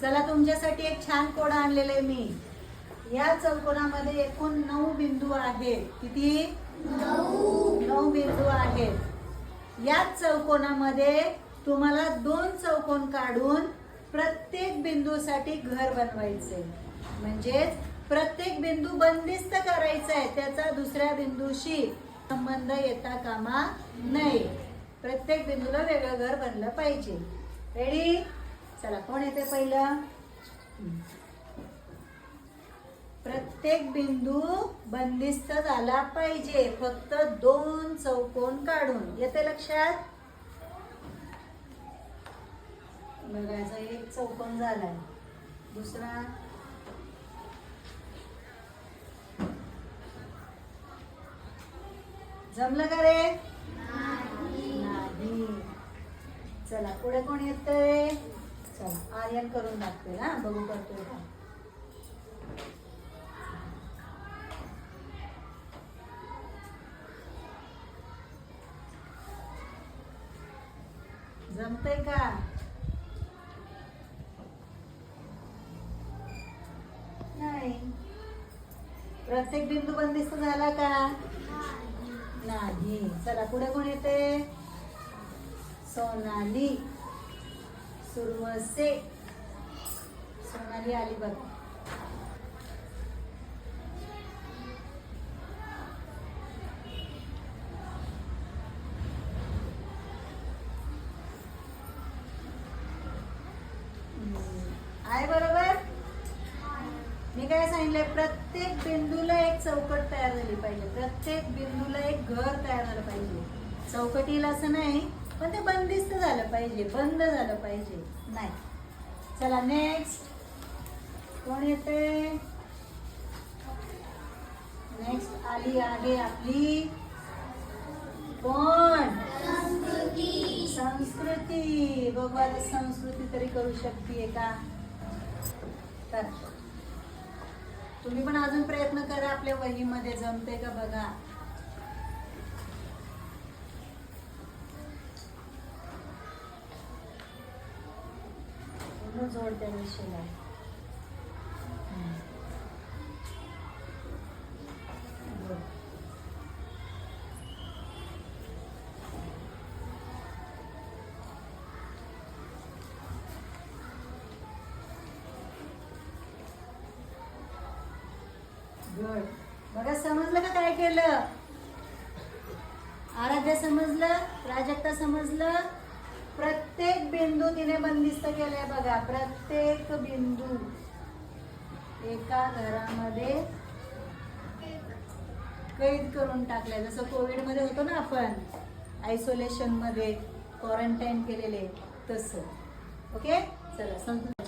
चला तुमच्यासाठी एक छान कोड आणलेलं आहे मी. या चौकोनामध्ये एकूण नऊ बिंदू आहेत. किती? नऊ बिंदू आहेत. याच चौकोनामध्ये तुम्हाला दोन चौकोन काढून प्रत्येक बिंदूसाठी घर बनवायचे म्हणजेच प्रत्येक बिंदू बंदिस्त करायचा आहे त्याचा दुसऱ्या बिंदूशी संबंध येता कामा नये. प्रत्येक बिंदूला वेगळं घर बनलं पाहिजे. रेडी चला कोण येते पहिलं. प्रत्येक बिंदू बंदिस्त झाला पाहिजे. फक्त दोन चौकोन काढून. येते लक्षात? बघायचा एक चौकोन झालाय. दुसरा? जमलं का रे? नाही. चला पुढे कोण येतंय? चला. आर्यन करून दाखवेल हा बघू करतोय का? जमतंय का? नाही. प्रत्येक बिंदू बंदिस्त झाला का? नाही. चला पुढे कोण येते? सोनाली. सुरवसे सोनाली आली बघ. आहे बरोबर? मी काय सांगितलंय? प्रत्येक बिंदूला एक चौकट तयार झाली पाहिजे. प्रत्येक बिंदूला एक घर तयार झालं पाहिजे. चौकटीला असं नाही पण ते बंदिस्त झालं पाहिजे बंद झालं पाहिजे. नाही. चला नेक्स्ट कोण येते? नेक्स्ट आली आहे आपली. कोण? संस्कृती. बघू आता संस्कृती तरी करू शकते का? तर तुम्ही पण अजून प्रयत्न करा आपल्या वहीमध्ये जमते का बघा? पूर्ण जोड त्या शिलाय गुड. बघा समजलं का काय केलं? आराध्य समजलं? प्राजक्ता समजलं? प्रत्येक बिंदू तिने बंदिस्त केलंय बघा. प्रत्येक बिंदू. एका घरामध्ये कैद करून टाकलंय. जसं कोविडमध्ये होतो ना आपण आयसोलेशनमध्ये क्वारंटाईन केलेले तसं. ओके चला संत